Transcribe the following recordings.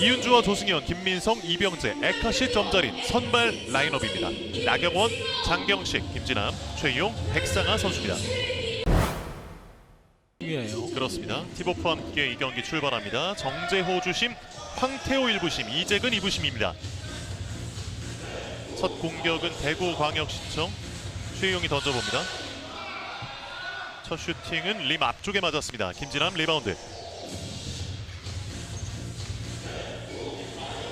이윤주와 조승현, 김민성, 이병재, 에카시 점자린 선발 라인업입니다. 나경원, 장경식, 김진남, 최용, 백상아 선수입니다. 그렇습니다. 티보프와 함께 이 경기 출발합니다. 정재호 주심, 황태호 1부심, 이재근 2부심입니다. 첫 공격은 대구광역시청 최용이 던져봅니다. 첫 슈팅은 림 앞쪽에 맞았습니다. 김진남 리바운드.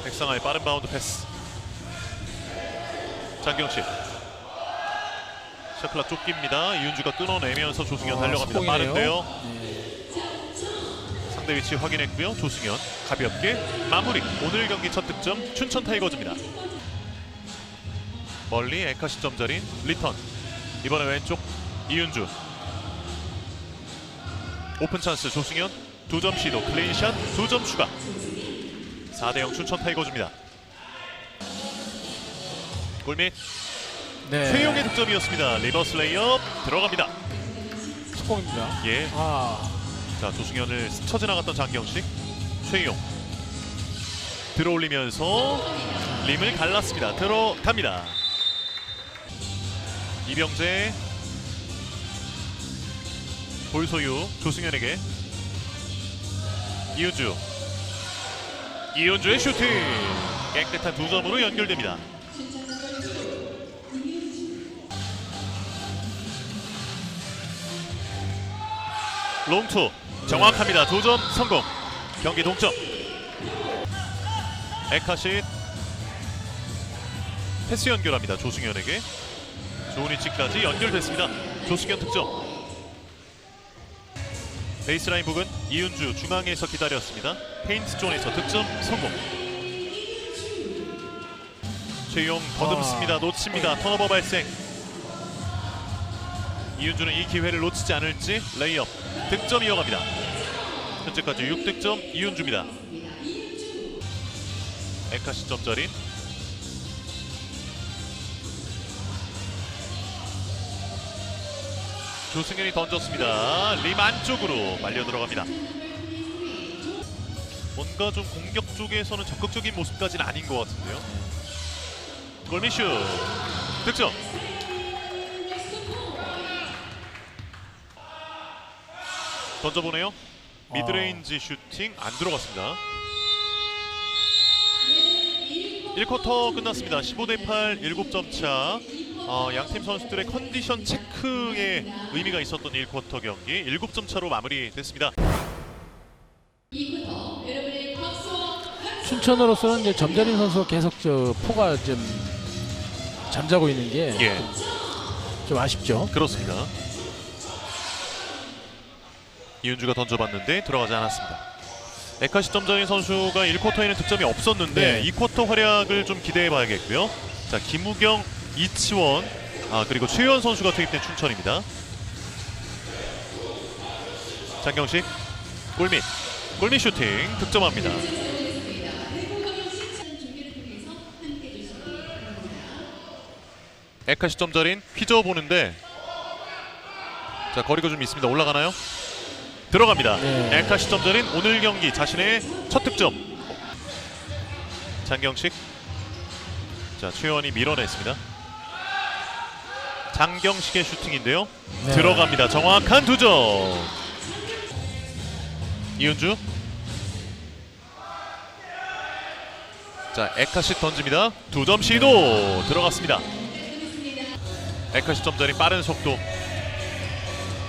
백상아의 빠른 바운드 패스. 장경식. 샤클라 쫓깁니다. 이윤주가 끊어내면서 조승현 아, 달려갑니다. 성공이네요. 빠른데요. 네. 상대 위치 확인했고요. 조승현 가볍게 마무리. 오늘 경기 첫 득점 춘천 타이거즈입니다. 멀리 에카 시점 자린 리턴. 이번에 왼쪽 이윤주. 오픈 찬스 조승현 두 점 시도 클린샷 두 점 추가. 4대 0 춘천 타이거즈입니다. 골밑 네. 최용의 득점이었습니다. 리버스 레이업 들어갑니다. 속공입니다. 예. 아, 자 조승현을 스쳐 지나갔던 장경식 최용 들어올리면서 림을 갈랐습니다 들어갑니다 이병재 볼 소유 조승현에게 이윤주 이윤주의 슈팅 깨끗한 두 점으로 연결됩니다 롱투 정확합니다. 두 점 성공. 경기 동점. 에카시 패스 연결합니다. 조승현에게 좋은 위치까지 연결됐습니다. 조승현 득점. 베이스라인 부근 이윤주 중앙에서 기다렸습니다. 페인트 존에서 득점 성공. 최용 더듬습니다. 아. 놓칩니다. 턴오버 발생. 이윤주는 이 기회를 놓치지 않을지 레이업 득점 이어갑니다. 현재까지 6득점 이윤주입니다. 에카시 점자린 조승현이 던졌습니다. 림 안쪽으로 말려 들어갑니다. 뭔가 좀 공격 쪽에서는 적극적인 모습까지는 아닌 것 같은데요. 골미슈 득점. 던져보네요. 미드레인지 슈팅 안 들어갔습니다. 1쿼터 끝났습니다. 15대 8, 7점 차. 어, 양팀 선수들의 컨디션 체크에 의미가 있었던 1쿼터 경기 7점 차로 마무리됐습니다. 춘천으로서는 이제 점자린 선수가 계속 저 포가 좀 잠자고 있는 게좀 예, 아쉽죠. 그렇습니다. 이윤주가 던져봤는데 들어가지 않았습니다. 에카시 점자인 선수가 1쿼터에는 득점이 없었는데 네. 2쿼터 활약을 좀 기대해봐야겠고요. 자 김우경, 이치원, 아 그리고 최현 선수가 투입된 춘천입니다. 장경식 골밑 골밑 슈팅 득점합니다. 에카 시 점자린 휘저어 보는데 자 거리가 좀 있습니다. 올라가나요? 들어갑니다. 네. 에카 시 점자린 오늘 경기 자신의 첫 득점. 장경식 자 최원이 밀어냈습니다. 장경식의 슈팅인데요. 네. 들어갑니다. 정확한 두 점. 이윤주. 자 에카시 던집니다. 두 점 시도 들어갔습니다. 에카시 점자리 빠른 속도.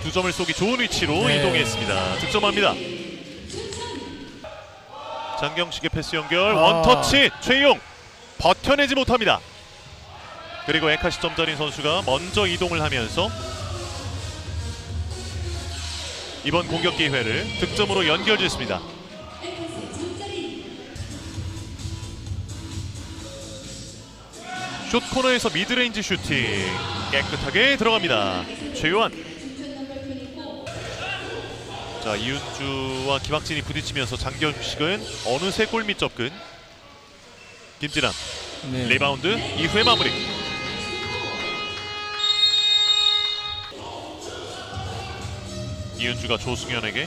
두 점을 쏘기 좋은 위치로 네. 이동했습니다. 득점합니다. 장경식의 패스 연결 아. 원터치 최용 버텨내지 못합니다. 그리고 에카시 점자린 선수가 먼저 이동을 하면서 이번 공격 기회를 득점으로 연결짓습니다. 숏 코너에서 미드레인지 슈팅 깨끗하게 들어갑니다. 최요한. 자 이윤주와 김학진이 부딪히면서 장경식은 어느새 골밑 접근. 김진환 네. 리바운드 이후에 마무리. 이윤주가 조승현에게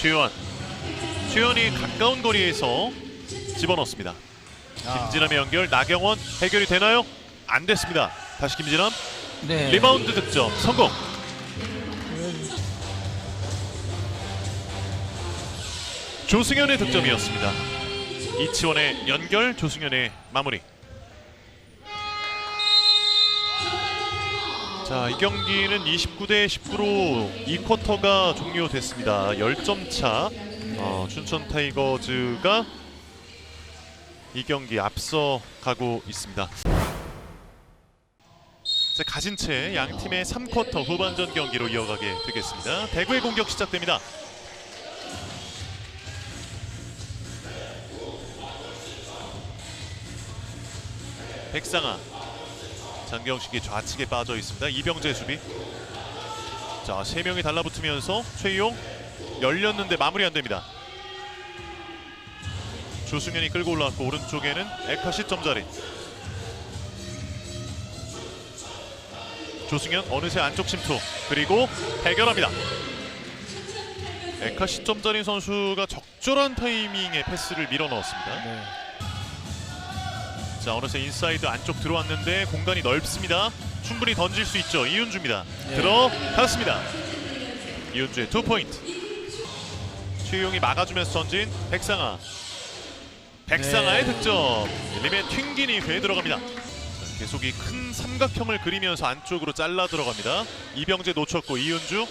최유한. 최유한이 가까운 거리에서 집어넣습니다. 아, 김진남의 연결 나경원 해결이 되나요? 안 됐습니다. 다시 김진남 네. 리바운드 득점 성공. 조승현의 득점이었습니다. 이치원의 연결 조승현의 마무리. 자, 이 경기는 29대 19로 2쿼터가 종료됐습니다. 10점 차. 어, 춘천 타이거즈가 이 경기 앞서 가고 있습니다. 자, 가진 채 양 팀의 3쿼터 후반전 경기로 이어가게 되겠습니다. 대구의 공격 시작됩니다. 백상아 장경식이 좌측에 빠져 있습니다. 이병재 수비. 자, 세 명이 달라붙으면서 최용 열렸는데 마무리 안 됩니다. 조승현이 끌고 올라왔고 오른쪽에는 에카시 점자리. 조승현 어느새 안쪽 침투 그리고 해결합니다. 에카 시 점자린 선수가 적절한 타이밍에 패스를 밀어 넣었습니다. 네. 자 어느새 인사이드 안쪽 들어왔는데 공간이 넓습니다. 충분히 던질 수 있죠. 이윤주입니다. 네. 들어갔습니다. 이윤주의 투 포인트. 최용이 막아주면서 던진 백상아. 백상아의 네. 득점. 림의 튕긴 이후에 들어갑니다. 자, 계속 이 큰 삼각형을 그리면서 안쪽으로 잘라 들어갑니다. 이병재 놓쳤고 이윤주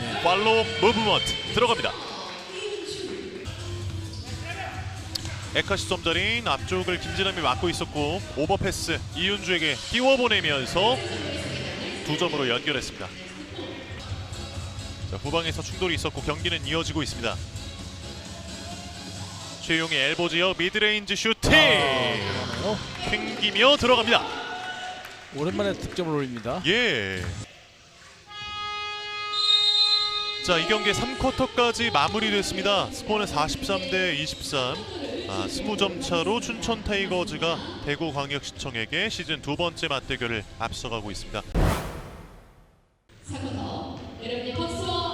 네. 팔로우 무브먼트 들어갑니다. 에카 시 점자린 앞쪽을 김진남이 막고 있었고 오버패스 이윤주에게 띄워보내면서 두 점으로 연결했습니다. 자, 후방에서 충돌이 있었고 경기는 이어지고 있습니다. 최용의 엘보 지역 미드레인지 슈팅 어, 튕기며 들어갑니다. 오랜만에 득점을 올립니다. 예. 자, 이 경기 3쿼터까지 마무리됐습니다. 스코어는 43 대 23. 아, 20점 차로 춘천 타이거즈가 대구 광역시청에게 시즌 두 번째 맞대결을 앞서가고 있습니다.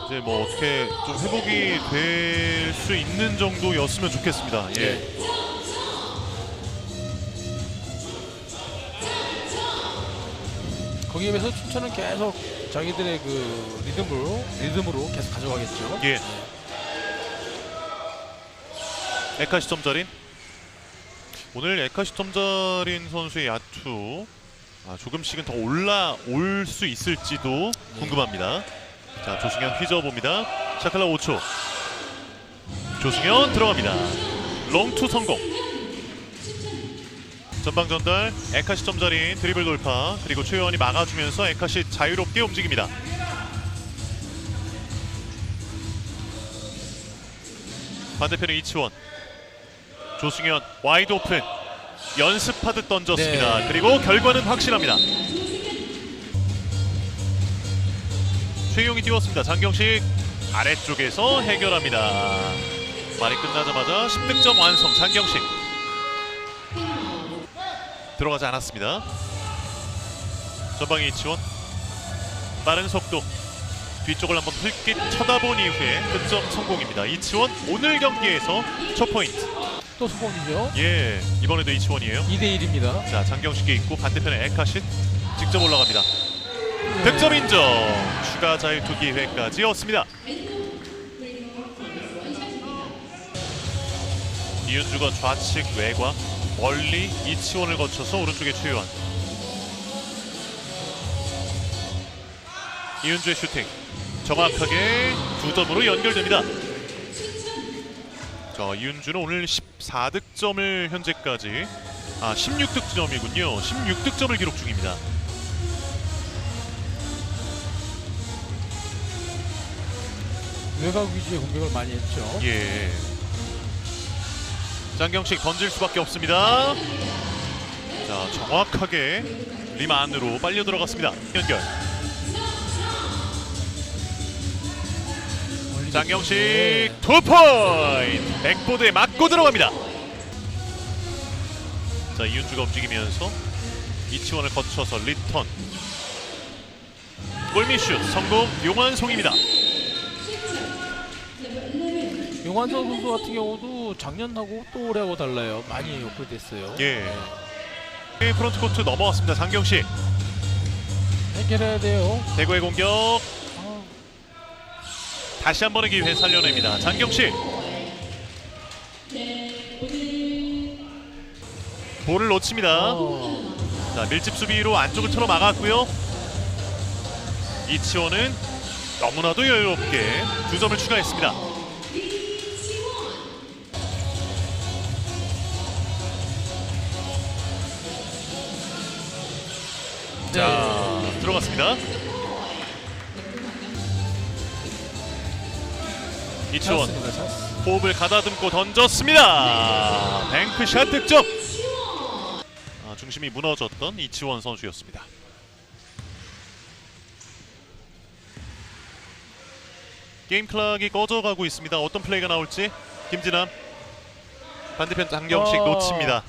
이제 뭐 어떻게 좀 회복이 될 수 있는 정도였으면 좋겠습니다. 예. 거기에 비해서 춘천은 계속 자기들의 그 리듬으로 리듬으로 계속 가져가겠죠. 예. 에카 시점자린 오늘 에카 시점자린 선수의 야투 아, 조금씩은 더 올라올 수 있을지도 궁금합니다. 자 조승현 휘저어봅니다. 샤칼라 5초. 조승현 들어갑니다. 롱투 성공. 전방 전달 에카 시 점자린 드리블 돌파 그리고 최현이 막아주면서 에카시 자유롭게 움직입니다. 반대편에 이치원 조승현 와이드 오픈 연습하듯 던졌습니다. 네. 그리고 결과는 확실합니다. 최용이 띄웠습니다. 장경식 아래쪽에서 해결합니다. 말이 끝나자마자 10득점 완성 장경식 들어가지 않았습니다. 전방에 이치원 빠른 속도 뒤쪽을 한번 흘끗 쳐다본 이후에 득점 성공입니다. 이치원 오늘 경기에서 첫 포인트. 또 수범이죠. 예, 이번에도 이치원이에요. 2대 1입니다. 자, 장경식이 있고 반대편에 에카신 직접 올라갑니다. 네. 득점 인정. 추가 자유투 기회까지였습니다. 이윤주가 좌측 외곽 멀리 이치원을 거쳐서 오른쪽에 최유한. 이윤주의 슈팅 정확하게 두 점으로 연결됩니다. 자, 이윤주는 오늘 14득점을 현재까지 아 16득점이군요. 16득점을 기록 중입니다. 외곽 위주의 공격을 많이 했죠. 예. 장경식 던질 수밖에 없습니다. 자, 정확하게 림 안으로 빨려 들어갔습니다. 연결. 장경식 투 포인트 백보드에 맞고 들어갑니다. 자 이윤주가 움직이면서 이치원을 거쳐서 리턴 골밑슛 성공 용환송입니다. 윤관선 선수 같은 경우도 작년하고 또 올해하고 달라요. 많이 업그레이드됐어요. 예. 네, 프론트 코트 넘어왔습니다. 장경 씨. 해결해야 돼요. 대구의 공격 아, 다시 한 번의 기회 살려냅니다. 장경 씨. 볼을 놓칩니다. 어, 자 밀집 수비로 안쪽을 틀어 막았고요. 이치원은 너무나도 여유롭게 두 점을 추가했습니다. 자 들어갔습니다. 이치원 찬스입니다. 찬스. 호흡을 가다듬고 던졌습니다. 뱅크샷 득점. 아, 중심이 무너졌던 이치원 선수였습니다. 게임 클락이 꺼져가고 있습니다. 어떤 플레이가 나올지 김진남 반대편 장경식 어. 놓칩니다.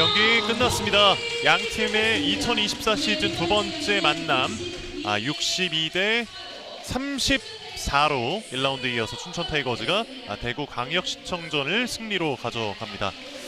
경기 끝났습니다. 양 팀의 2024 시즌 두 번째 만남 아 62대 34로 1라운드에 이어서 춘천 타이거즈가 아, 대구 광역시청전을 승리로 가져갑니다.